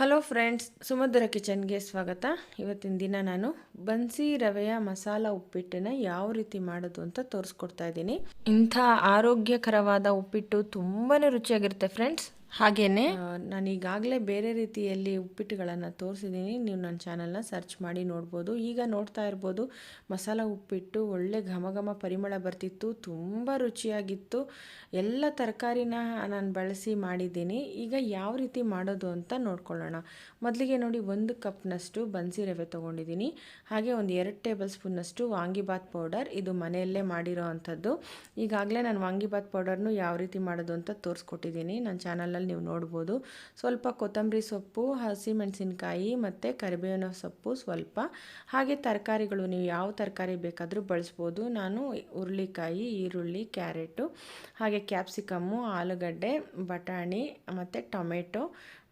Hello friends ಸುಮಧುರ ಕಿಚನ್ಗೆ ಸ್ವಾಗತ. ಇವತ್ತಿನ ದಿನ ನಾನು ಬನ್ಸಿ ರವೆಯ ಮಸಾಲ ಉಪ್ಪಿಟ್ಟನ್ನ ಯಾವ ರೀತಿ ಮಾಡೋದು ಅಂತ ತೋರಿಸ್ಕೊಡ್ತಾ ಇದ್ದೀನಿ. ಇಂಥ ಆರೋಗ್ಯಕರವಾದ ಉಪ್ಪಿಟ್ಟು ತುಂಬಾ ರುಚಿಯಾಗಿರುತ್ತೆ ಫ್ರೆಂಡ್ಸ್ ಹಾಗೆಯೇ ನಾನು ಈಗಾಗಲೇ ಬೇರೆ ರೀತಿಯಲ್ಲಿ ಉಪ್ಪಿಟ್ಟುಗಳನ್ನು ತೋರಿಸಿದ್ದೀನಿ ನೀವು ನನ್ನ ಚಾನಲ್ನ ಸರ್ಚ್ ಮಾಡಿ ನೋಡ್ಬೋದು. ಈಗ ನೋಡ್ತಾ ಇರ್ಬೋದು, ಮಸಾಲ ಉಪ್ಪಿಟ್ಟು ಒಳ್ಳೆ ಘಮ ಘಮ ಪರಿಮಳ ಬರ್ತಿತ್ತು, ತುಂಬ ರುಚಿಯಾಗಿತ್ತು. ಎಲ್ಲ ತರಕಾರಿನ ನಾನು ಬಳಸಿ ಮಾಡಿದ್ದೀನಿ. ಈಗ ಯಾವ ರೀತಿ ಮಾಡೋದು ಅಂತ ನೋಡ್ಕೊಳ್ಳೋಣ. ಮೊದಲಿಗೆ ನೋಡಿ ಒಂದು ಕಪ್ನಷ್ಟು ಬನ್ಸಿ ರವೆ ತೊಗೊಂಡಿದ್ದೀನಿ ಹಾಗೆ ಒಂದು ಎರಡು ಟೇಬಲ್ ಸ್ಪೂನ್ನಷ್ಟು ವಾಂಗಿಬಾತ್ ಪೌಡರ್ ಇದು ಮನೆಯಲ್ಲೇ ಮಾಡಿರೋ ಅಂಥದ್ದು. ಈಗಾಗಲೇ ನಾನು ವಾಂಗಿಬಾತ್ ಪೌಡರ್ನು ಯಾವ ರೀತಿ ಮಾಡೋದು ಅಂತ ತೋರಿಸ್ಕೊಟ್ಟಿದ್ದೀನಿ ನನ್ನ ಚಾನಲಲ್ಲಿ ನೀವು ನೋಡ್ಬೋದು. ಸ್ವಲ್ಪ ಕೊತ್ತಂಬರಿ ಸೊಪ್ಪು, ಹಸಿಮೆಣಸಿನ್ಕಾಯಿ ಮತ್ತು ಕರಿಬೇವಿನ ಸೊಪ್ಪು ಸ್ವಲ್ಪ. ಹಾಗೆ ತರಕಾರಿಗಳು ನೀವು ಯಾವ ತರಕಾರಿ ಬೇಕಾದರೂ ಬಳಸ್ಬೋದು. ನಾನು ಹುರುಳಿಕಾಯಿ ಈರುಳ್ಳಿ, ಕ್ಯಾರೆಟು, ಹಾಗೆ ಕ್ಯಾಪ್ಸಿಕಮ್ಮು, ಆಲೂಗಡ್ಡೆ, ಬಟಾಣಿ ಮತ್ತು ಟೊಮೆಟೊ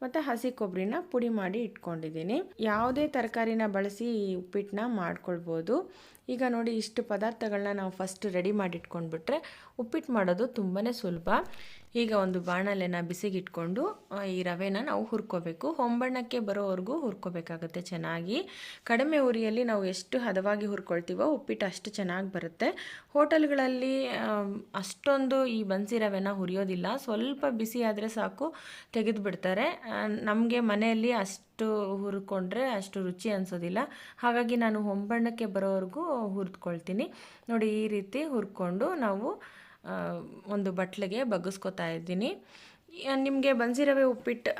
ಮತ್ತು ಹಸಿ ಕೊಬ್ಬರಿನ ಪುಡಿ ಮಾಡಿ ಇಟ್ಕೊಂಡಿದ್ದೀನಿ. ಯಾವುದೇ ತರಕಾರಿನ ಬಳಸಿ ಉಪ್ಪಿಟ್ಟನ್ನ ಮಾಡ್ಕೊಳ್ಬೋದು. ಈಗ ನೋಡಿ ಇಷ್ಟು ಪದಾರ್ಥಗಳನ್ನ ನಾವು ಫಸ್ಟ್ ರೆಡಿ ಮಾಡಿ ಇಟ್ಕೊಂಡ್ಬಿಟ್ರೆ ಉಪ್ಪಿಟ್ಟು ಮಾಡೋದು ತುಂಬಾ ಸುಲಭ. ಈಗ ಒಂದು ಬಾಣಲೆನ ಬಿಸಿಗಿಟ್ಕೊಂಡು ಈ ರವೆನ ನಾವು ಹುರ್ಕೋಬೇಕು. ಹೊಂಬಣ್ಣಕ್ಕೆ ಬರೋವರೆಗೂ ಹುರ್ಕೋಬೇಕಾಗುತ್ತೆ ಚೆನ್ನಾಗಿ. ಕಡಿಮೆ ಉರಿಯಲ್ಲಿ ನಾವು ಎಷ್ಟು ಹದವಾಗಿ ಹುರ್ಕೊಳ್ತೀವೋ ಉಪ್ಪಿಟ್ಟು ಅಷ್ಟು ಚೆನ್ನಾಗಿ ಬರುತ್ತೆ. ಹೋಟೆಲ್ಗಳಲ್ಲಿ ಅಷ್ಟೊಂದು ಈ ಬನ್ಸಿ ರವೆನ ಹುರಿಯೋದಿಲ್ಲ. ಸ್ವಲ್ಪ ಬಿಸಿ ಆದರೆ ಸಾಕು ತೆಗೆದು ಬಿಡ್ತಾರೆ ನಮಗೆ ಮನೆಯಲ್ಲಿ ಅಷ್ಟು ಹುರ್ಕೊಂಡ್ರೆ ಅಷ್ಟು ರುಚಿ ಅನಿಸೋದಿಲ್ಲ. ಹಾಗಾಗಿ ನಾನು ಹೊಂಬಣ್ಣಕ್ಕೆ ಬರೋವರೆಗೂ ಹುರಿದ್ಕೊಳ್ತೀನಿ. ನೋಡಿ ಈ ರೀತಿ ಹುರ್ಕೊಂಡು ನಾವು ಒಂದು ಬಟ್ಲಿಗೆ ಬಗ್ಗಿಸ್ಕೊತಾ ಇದ್ದೀನಿ. ನಿಮಗೆ ಬನ್ಸಿ ರವೆ ಉಪ್ಪಿಟ್ಟು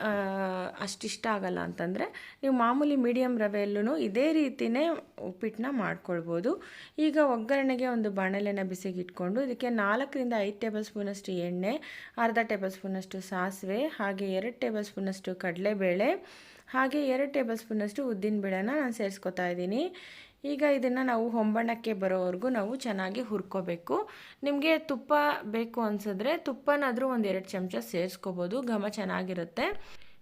ಅಷ್ಟಿಷ್ಟ ಆಗಲ್ಲ ಅಂತಂದರೆ ನೀವು ಮಾಮೂಲಿ ಮೀಡಿಯಮ್ ರವೆಯಲ್ಲೂ ಇದೇ ರೀತಿಯೇ ಉಪ್ಪಿಟ್ಟನ್ನ ಮಾಡ್ಕೊಳ್ಬೋದು. ಈಗ ಒಗ್ಗರಣೆಗೆ ಒಂದು ಬಾಣಲೆನ ಬಿಸಿಗಿಟ್ಕೊಂಡು ಇದಕ್ಕೆ ನಾಲ್ಕರಿಂದ ಐದು ಟೇಬಲ್ ಸ್ಪೂನಷ್ಟು ಎಣ್ಣೆ, ಅರ್ಧ ಟೇಬಲ್ ಸ್ಪೂನಷ್ಟು ಸಾಸಿವೆ, ಹಾಗೆ ಎರಡು ಟೇಬಲ್ ಸ್ಪೂನಷ್ಟು ಕಡಲೆಬೇಳೆ ಹಾಗೆ ಎರಡು ಟೇಬಲ್ ಸ್ಪೂನಷ್ಟು ಉದ್ದಿನಬೇಳೆನ ನಾನು ಸೇರಿಸ್ಕೊತಾ ಇದ್ದೀನಿ. ಈಗ ಇದನ್ನು ನಾವು ಹೊಂಬಣ್ಣಕ್ಕೆ ಬರೋವರೆಗೂ ನಾವು ಚೆನ್ನಾಗಿ ಹುರ್ಕೋಬೇಕು. ನಿಮಗೆ ತುಪ್ಪ ಬೇಕು ಅನಿಸಿದ್ರೆ ತುಪ್ಪನಾದರೂ ಒಂದು ಎರಡು ಚಮಚ ಸೇರಿಸ್ಕೋಬೋದು, ಘಮ ಚೆನ್ನಾಗಿರುತ್ತೆ.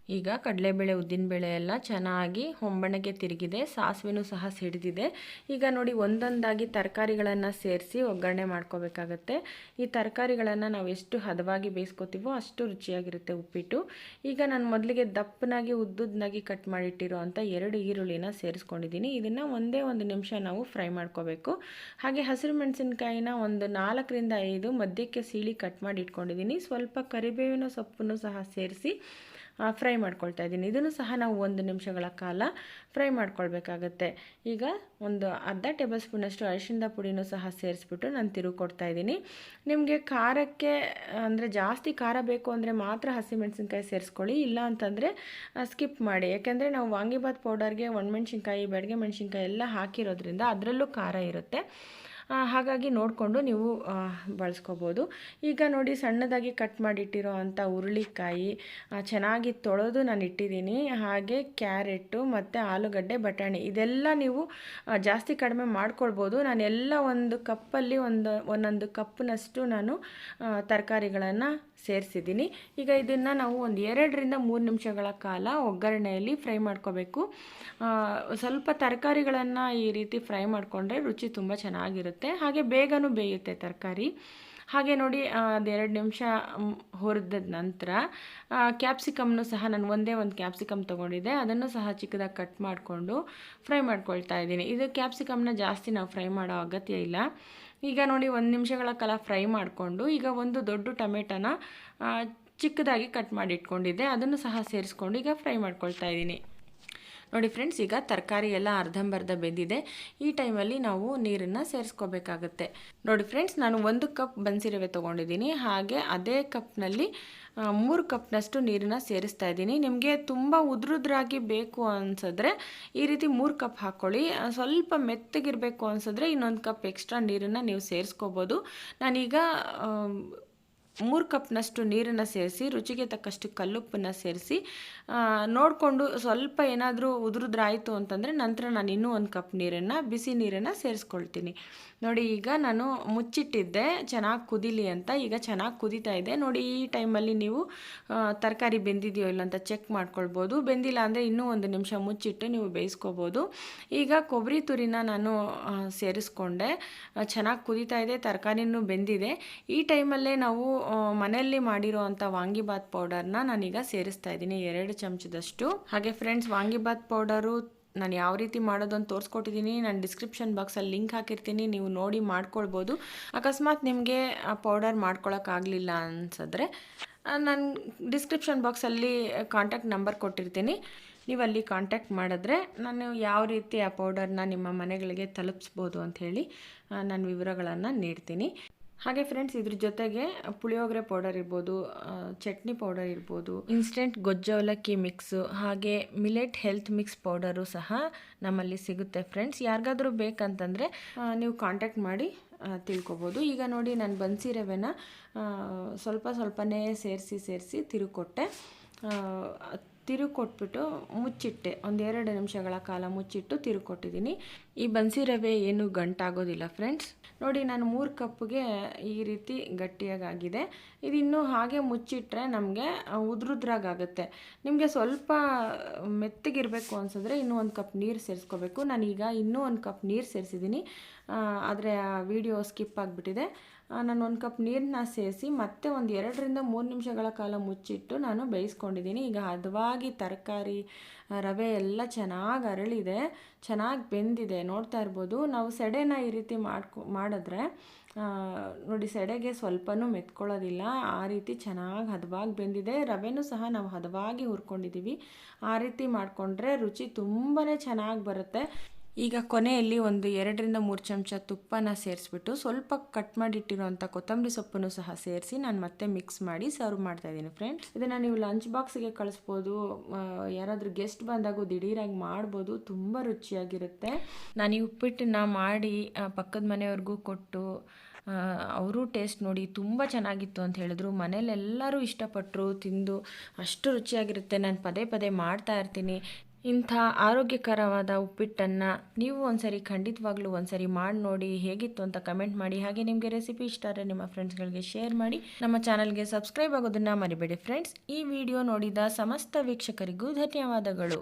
ಈಗ ಕಡಲೆಬೇಳೆ, ಉದ್ದಿನಬೇಳೆ ಎಲ್ಲ ಚೆನ್ನಾಗಿ ಹೊಂಬಣಗೆ ತಿರುಗಿದೆ. ಸಾಸಿವೆನೂ ಸಹ ಸಿಡಿದಿದೆ. ಈಗ ನೋಡಿ ಒಂದೊಂದಾಗಿ ತರಕಾರಿಗಳನ್ನು ಸೇರಿಸಿ ಒಗ್ಗರಣೆ ಮಾಡ್ಕೋಬೇಕಾಗತ್ತೆ. ಈ ತರಕಾರಿಗಳನ್ನು ನಾವು ಎಷ್ಟು ಹದವಾಗಿ ಬೇಯಿಸ್ಕೋತೀವೋ ಅಷ್ಟು ರುಚಿಯಾಗಿರುತ್ತೆ ಉಪ್ಪಿಟ್ಟು. ಈಗ ನಾನು ಮೊದಲಿಗೆ ದಪ್ಪನಾಗಿ ಉದ್ದುದನಾಗಿ ಕಟ್ ಮಾಡಿಟ್ಟಿರೋ ಅಂಥ ಎರಡು ಈರುಳ್ಳಿನ ಸೇರಿಸ್ಕೊಂಡಿದ್ದೀನಿ. ಇದನ್ನು ಒಂದೇ ಒಂದು ನಿಮಿಷ ನಾವು ಫ್ರೈ ಮಾಡ್ಕೋಬೇಕು. ಹಾಗೆ ಹಸಿರು ಮೆಣಸಿನ್ಕಾಯಿನ ಒಂದು ನಾಲ್ಕರಿಂದ ಐದು ಮಧ್ಯಕ್ಕೆ ಸೀಳಿ ಕಟ್ ಮಾಡಿ ಇಟ್ಕೊಂಡಿದ್ದೀನಿ ಸ್ವಲ್ಪ ಕರಿಬೇವಿನ ಸೊಪ್ಪನ್ನು ಸಹ ಸೇರಿಸಿ ಫ್ರೈ ಮಾಡ್ಕೊಳ್ತಾ ಇದ್ದೀನಿ. ಇದನ್ನು ಸಹ ನಾವು ಒಂದು ನಿಮಿಷಗಳ ಕಾಲ ಫ್ರೈ ಮಾಡ್ಕೊಳ್ಬೇಕಾಗತ್ತೆ. ಈಗ ಒಂದು ಅರ್ಧ ಟೇಬಲ್ ಸ್ಪೂನಷ್ಟು ಅರಿಶಿಣದ ಪುಡಿನೂ ಸಹ ಸೇರಿಸ್ಬಿಟ್ಟು ನಾನು ತಿರುವು ಕೊಡ್ತಾ ಇದ್ದೀನಿ. ನಿಮಗೆ ಖಾರಕ್ಕೆ, ಅಂದರೆ ಜಾಸ್ತಿ ಖಾರ ಬೇಕು ಅಂದರೆ ಮಾತ್ರ ಹಸಿಮೆಣಸಿನ್ಕಾಯಿ ಸೇರಿಸ್ಕೊಳ್ಳಿ, ಇಲ್ಲ ಅಂತಂದರೆ ಸ್ಕಿಪ್ ಮಾಡಿ. ಯಾಕೆಂದರೆ ನಾವು ವಾಂಗಿಬಾತ್ ಪೌಡರ್ಗೆ ಒಣಮೆಣ್ಸಿನ್ಕಾಯಿ ಬೆಳಗ್ಗೆ ಮೆಣಸಿನ್ಕಾಯಿ ಎಲ್ಲ ಹಾಕಿರೋದ್ರಿಂದ ಅದರಲ್ಲೂ ಖಾರ ಇರುತ್ತೆ. ಹಾಗಾಗಿ ನೋಡಿಕೊಂಡು ನೀವು ಬಳಸ್ಕೋಬೋದು. ಈಗ ನೋಡಿ ಸಣ್ಣದಾಗಿ ಕಟ್ ಮಾಡಿಟ್ಟಿರೋ ಅಂಥ ಹುರುಳಿಕಾಯಿ ಚೆನ್ನಾಗಿ ತೊಳೆದು ನಾನು ಇಟ್ಟಿದ್ದೀನಿ. ಹಾಗೆ ಕ್ಯಾರೆಟು ಮತ್ತು ಆಲೂಗಡ್ಡೆ, ಬಟಾಣಿ, ಇದೆಲ್ಲ ನೀವು ಜಾಸ್ತಿ ಕಡಿಮೆ ಮಾಡ್ಕೊಳ್ಬೋದು. ನಾನು ಎಲ್ಲ ಒಂದು ಕಪ್ಪಲ್ಲಿ ಒಂದು, ಒಂದೊಂದು ಕಪ್ನಷ್ಟು ನಾನು ತರಕಾರಿಗಳನ್ನು ಸೇರಿಸಿದ್ದೀನಿ. ಈಗ ಇದನ್ನು ನಾವು ಒಂದು ಎರಡರಿಂದ ಮೂರು ನಿಮಿಷಗಳ ಕಾಲ ಒಗ್ಗರಣೆಯಲ್ಲಿ ಫ್ರೈ ಮಾಡ್ಕೋಬೇಕು. ಸ್ವಲ್ಪ ತರಕಾರಿಗಳನ್ನು ಈ ರೀತಿ ಫ್ರೈ ಮಾಡಿಕೊಂಡ್ರೆ ರುಚಿ ತುಂಬ ಚೆನ್ನಾಗಿರುತ್ತೆ. ಹಾಗೆ ಬೇಗನೂ ಬೇಯುತ್ತೆ ತರಕಾರಿ. ಹಾಗೆ ನೋಡಿ ಅದೆರಡು ನಿಮಿಷ ಹುರಿದ ನಂತರ ಕ್ಯಾಪ್ಸಿಕಮ್ನು ಸಹ ನಾನು ಒಂದೇ ಒಂದು ಕ್ಯಾಪ್ಸಿಕಮ್ ತೊಗೊಂಡಿದ್ದೆ. ಅದನ್ನು ಸಹ ಚಿಕ್ಕದಾಗಿ ಕಟ್ ಮಾಡಿಕೊಂಡು ಫ್ರೈ ಮಾಡ್ಕೊಳ್ತಾ ಇದ್ದೀನಿ. ಇದು ಕ್ಯಾಪ್ಸಿಕಮ್ನ ಜಾಸ್ತಿ ನಾವು ಫ್ರೈ ಮಾಡೋ ಅಗತ್ಯ ಇಲ್ಲ. ಈಗ ನೋಡಿ, ಒಂದು ನಿಮಿಷಗಳ ಕಾಲ ಫ್ರೈ ಮಾಡಿಕೊಂಡು, ಈಗ ಒಂದು ದೊಡ್ಡ ಟೊಮೆಟೊನ ಚಿಕ್ಕದಾಗಿ ಕಟ್ ಮಾಡಿ ಇಟ್ಕೊಂಡಿದ್ದೆ ಅದನ್ನು ಸಹ ಸೇರಿಸ್ಕೊಂಡು ಈಗ ಫ್ರೈ ಮಾಡ್ಕೊಳ್ತಾ ಇದ್ದೀನಿ. ನೋಡಿ ಫ್ರೆಂಡ್ಸ್, ಈಗ ತರಕಾರಿ ಎಲ್ಲ ಅರ್ಧಂಬರ್ಧ ಬೆಂದಿದೆ. ಈ ಟೈಮಲ್ಲಿ ನಾವು ನೀರನ್ನು ಸೇರಿಸ್ಕೋಬೇಕಾಗತ್ತೆ. ನೋಡಿ ಫ್ರೆಂಡ್ಸ್, ನಾನು ಒಂದು ಕಪ್ ಬನ್ಸಿರವೆ ತೊಗೊಂಡಿದ್ದೀನಿ. ಹಾಗೆ ಅದೇ ಕಪ್ನಲ್ಲಿ ಮೂರು ಕಪ್ನಷ್ಟು ನೀರನ್ನ ಸೇರಿಸ್ತಾ ಇದ್ದೀನಿ. ನಿಮಗೆ ತುಂಬ ಉದ್ರುದ್ರಾಗಿ ಬೇಕು ಅನ್ಸಿದ್ರೆ ಈ ರೀತಿ ಮೂರು ಕಪ್ ಹಾಕ್ಕೊಳ್ಳಿ ಸ್ವಲ್ಪ ಮೆತ್ತಗಿರಬೇಕು ಅನ್ಸಿದ್ರೆ ಇನ್ನೊಂದು ಕಪ್ ಎಕ್ಸ್ಟ್ರಾ ನೀರನ್ನು ನೀವು ಸೇರಿಸ್ಕೋಬೋದು. ನಾನೀಗ ಮೂರು ಕಪ್ನಷ್ಟು ನೀರನ್ನು ಸೇರಿಸಿ, ರುಚಿಗೆ ತಕ್ಕಷ್ಟು ಕಲ್ಲುಪ್ಪನ್ನು ಸೇರಿಸಿ ನೋಡಿಕೊಂಡು ಸ್ವಲ್ಪ ಏನಾದರೂ ಉದುರಿದ್ರಾಯಿತು ಅಂತಂದರೆ ನಂತರ ನಾನು ಇನ್ನೂ ಒಂದು ಕಪ್ ನೀರನ್ನು, ಬಿಸಿ ನೀರನ್ನು ಸೇರಿಸ್ಕೊಳ್ತೀನಿ. ನೋಡಿ, ಈಗ ನಾನು ಮುಚ್ಚಿಟ್ಟಿದ್ದೆ, ಚೆನ್ನಾಗಿ ಕುದೀಲಿ ಅಂತ. ಈಗ ಚೆನ್ನಾಗಿ ಕುದೀತಾ ಇದೆ. ನೋಡಿ, ಈ ಟೈಮಲ್ಲಿ ನೀವು ತರಕಾರಿ ಬೆಂದಿದೆಯೋ ಇಲ್ಲ ಅಂತ ಚೆಕ್ ಮಾಡ್ಕೊಳ್ಬೋದು. ಬೆಂದಿಲ್ಲ ಅಂದರೆ ಇನ್ನೂ ಒಂದು ನಿಮಿಷ ಮುಚ್ಚಿಟ್ಟು ನೀವು ಬೇಯಿಸ್ಕೋಬೋದು. ಈಗ ಕೊಬ್ಬರಿ ತುರಿನ ನಾನು ಸೇರಿಸ್ಕೊಂಡೆ. ಚೆನ್ನಾಗಿ ಕುದೀತಾ ಇದೆ, ತರಕಾರಿನೂ ಬೆಂದಿದೆ. ಈ ಟೈಮಲ್ಲೇ ನಾವು ಮನೆಯಲ್ಲಿ ಮಾಡಿರೋ ಅಂಥ ವಾಂಗಿಬಾತ್ ಪೌಡರ್ನ ನಾನೀಗ ಸೇರಿಸ್ತಾ ಇದ್ದೀನಿ, ಎರಡು ಚಮಚದಷ್ಟು. ಹಾಗೆ ಫ್ರೆಂಡ್ಸ್ ವಾಂಗಿಬಾತ್ ಪೌಡರು ನಾನು ಯಾವ ರೀತಿ ಮಾಡೋದು ಅಂತ ತೋರಿಸ್ಕೊಟ್ಟಿದ್ದೀನಿ, ನಾನು ಡಿಸ್ಕ್ರಿಪ್ಷನ್ ಬಾಕ್ಸಲ್ಲಿ ಲಿಂಕ್ ಹಾಕಿರ್ತೀನಿ, ನೀವು ನೋಡಿ ಮಾಡ್ಕೊಳ್ಬೋದು. ಅಕಸ್ಮಾತ್ ನಿಮಗೆ ಆ ಪೌಡರ್ ಮಾಡ್ಕೊಳಕ್ಕಾಗಲಿಲ್ಲ ಅನ್ಸಿದ್ರೆ ನಾನು ಡಿಸ್ಕ್ರಿಪ್ಷನ್ ಬಾಕ್ಸಲ್ಲಿ ಕಾಂಟ್ಯಾಕ್ಟ್ ನಂಬರ್ ಕೊಟ್ಟಿರ್ತೀನಿ. ನೀವು ಅಲ್ಲಿ ಕಾಂಟ್ಯಾಕ್ಟ್ ಮಾಡಿದ್ರೆ ನಾನು ಯಾವ ರೀತಿ ಆ ಪೌಡರ್ನ ನಿಮ್ಮ ಮನೆಗಳಿಗೆ ತಲುಪಿಸ್ಬೋದು ಅಂಥೇಳಿ ನಾನು ವಿವರಗಳನ್ನು ನೀಡ್ತೀನಿ. ಹಾಗೆ ಫ್ರೆಂಡ್ಸ್ ಇದ್ರ ಜೊತೆಗೆ ಪುಳಿಯೋಗರೆ ಪೌಡರ್ ಇರ್ಬೋದು ಚಟ್ನಿ ಪೌಡರ್ ಇರ್ಬೋದು ಇನ್ಸ್ಟೆಂಟ್ ಗೊಜ್ಜವಲಕ್ಕಿ ಮಿಕ್ಸು ಹಾಗೆ ಮಿಲೆಟ್ ಹೆಲ್ತ್ ಮಿಕ್ಸ್ ಪೌಡರು ಸಹ ನಮ್ಮಲ್ಲಿ ಸಿಗುತ್ತೆ ಫ್ರೆಂಡ್ಸ್ ಯಾರಿಗಾದರೂ ಬೇಕಂತಂದರೆ ನೀವು ಕಾಂಟ್ಯಾಕ್ಟ್ ಮಾಡಿ ತಿಳ್ಕೊಬೋದು. ಈಗ ನೋಡಿ, ನಾನು ಬನ್ಸಿ ರವೆನ ಸ್ವಲ್ಪ ಸ್ವಲ್ಪನೇ ಸೇರಿಸಿ ಸೇರಿಸಿ ತಿರುಕೊಟ್ಟೆ. ತಿರುಕೊಟ್ಬಿಟ್ಟು ಮುಚ್ಚಿಟ್ಟೆ. ಒಂದೆರಡು ನಿಮಿಷಗಳ ಕಾಲ ಮುಚ್ಚಿಟ್ಟು ತಿರುಕೊಟ್ಟಿದ್ದೀನಿ. ಈ ಬನ್ಸಿ ರವೆ ಏನು ಗಂಟಾಗೋದಿಲ್ಲ ಫ್ರೆಂಡ್ಸ್ ನೋಡಿ, ನಾನು ಮೂರು ಕಪ್ಗೆ ಈ ರೀತಿ ಗಟ್ಟಿಯಾಗಾಗಿದೆ. ಇದಿನ್ನೂ ಹಾಗೆ ಮುಚ್ಚಿಟ್ರೆ ನಮಗೆ ಉದ್ರುದ್ರಾಗುತ್ತೆ ನಿಮಗೆ ಸ್ವಲ್ಪ ಮೆತ್ತಗಿರಬೇಕು ಅನ್ಸಿದ್ರೆ ಇನ್ನೂ ಒಂದು ಕಪ್ ನೀರು ಸೇರಿಸ್ಕೋಬೇಕು. ನಾನೀಗ ಇನ್ನೂ ಒಂದು ಕಪ್ ನೀರು ಸೇರಿಸಿದ್ದೀನಿ ಆದರೆ ಆ ವಿಡಿಯೋ ಸ್ಕಿಪ್ ಆಗಿಬಿಟ್ಟಿದೆ. ನಾನು ಒಂದು ಕಪ್ ನೀರನ್ನ ಸೇರಿಸಿ ಮತ್ತೆ ಒಂದು ಎರಡರಿಂದ ಮೂರು ನಿಮಿಷಗಳ ಕಾಲ ಮುಚ್ಚಿಟ್ಟು ನಾನು ಬೇಯಿಸ್ಕೊಂಡಿದ್ದೀನಿ. ಈಗ ಹದವಾಗಿ ತರಕಾರಿ ರವೆ ಎಲ್ಲ ಚೆನ್ನಾಗಿ ಅರಳಿದೆ. ಚೆನ್ನಾಗಿ ಬೆಂದಿದೆ. ನೋಡ್ತಾ ಇರ್ಬೋದು. ನಾವು ಸೆಡೆನ ಈ ರೀತಿ ಮಾಡ್ಕೊ, ಮಾಡಿದ್ರೆ ನೋಡಿ ಸೆಡೆಗೆ ಸ್ವಲ್ಪನೂ ಮೆತ್ಕೊಳ್ಳೋದಿಲ್ಲ. ಆ ರೀತಿ ಚೆನ್ನಾಗಿ ಹದವಾಗಿ ಬೆಂದಿದೆ. ರವೆನೂ ಸಹ ನಾವು ಹದವಾಗಿ ಹುರ್ಕೊಂಡಿದ್ದೀವಿ ಆ ರೀತಿ ಮಾಡಿಕೊಂಡ್ರೆ ರುಚಿ ತುಂಬಾ ಚೆನ್ನಾಗಿ ಬರುತ್ತೆ. ಈಗ ಕೊನೆಯಲ್ಲಿ ಒಂದು ಎರಡರಿಂದ ಮೂರು ಚಮಚ ತುಪ್ಪನ ಸೇರಿಸ್ಬಿಟ್ಟು ಸ್ವಲ್ಪ ಕಟ್ ಮಾಡಿಟ್ಟಿರೋಂಥ ಕೊತ್ತಂಬರಿ ಸೊಪ್ಪನ್ನು ಸಹ ಸೇರಿಸಿ ನಾನು ಮತ್ತೆ ಮಿಕ್ಸ್ ಮಾಡಿ ಸರ್ವ್ ಮಾಡ್ತಾ ಇದ್ದೀನಿ ಫ್ರೆಂಡ್ಸ್ ಇದನ್ನು ನೀವು ಲಂಚ್ ಬಾಕ್ಸ್ಗೆ ಕಳಿಸ್ಬೋದು ಯಾರಾದರೂ ಗೆಸ್ಟ್ ಬಂದಾಗೂ ದಿಢೀರಾಗಿ ಮಾಡ್ಬೋದು, ತುಂಬ ರುಚಿಯಾಗಿರುತ್ತೆ. ನಾನು ಈ ಉಪ್ಪಿಟ್ಟನ್ನ ಮಾಡಿ ಪಕ್ಕದ ಮನೆಯವ್ರಿಗೂ ಕೊಟ್ಟು ಅವರು ಟೇಸ್ಟ್ ನೋಡಿ ತುಂಬ ಚೆನ್ನಾಗಿತ್ತು ಅಂತ ಹೇಳಿದ್ರು. ಮನೇಲೆಲ್ಲರೂ ಇಷ್ಟಪಟ್ಟರು ತಿಂದು ಅಷ್ಟು ರುಚಿಯಾಗಿರುತ್ತೆ. ನಾನು ಪದೇ ಪದೇ ಮಾಡ್ತಾ ಇರ್ತೀನಿ. ಇಂಥ ಆರೋಗ್ಯಕರವಾದ ಉಪ್ಪಿಟ್ಟನ್ನು ನೀವು ಒಂದ್ಸರಿ ಖಂಡಿತವಾಗ್ಲೂ ಒಂದ್ಸರಿ ಮಾಡಿ ನೋಡಿ ಹೇಗಿತ್ತು ಅಂತ ಕಮೆಂಟ್ ಮಾಡಿ. ಹಾಗೆ ನಿಮಗೆ ರೆಸಿಪಿ ಇಷ್ಟ ಆದರೆ ನಿಮ್ಮ ಫ್ರೆಂಡ್ಸ್ಗಳಿಗೆ ಶೇರ್ ಮಾಡಿ. ನಮ್ಮ ಚಾನಲ್ಗೆ ಸಬ್ಸ್ಕ್ರೈಬ್ ಆಗೋದನ್ನು ಮರಿಬೇಡಿ ಫ್ರೆಂಡ್ಸ್ ಈ ವಿಡಿಯೋ ನೋಡಿದ ಸಮಸ್ತ ವೀಕ್ಷಕರಿಗೂ ಧನ್ಯವಾದಗಳು.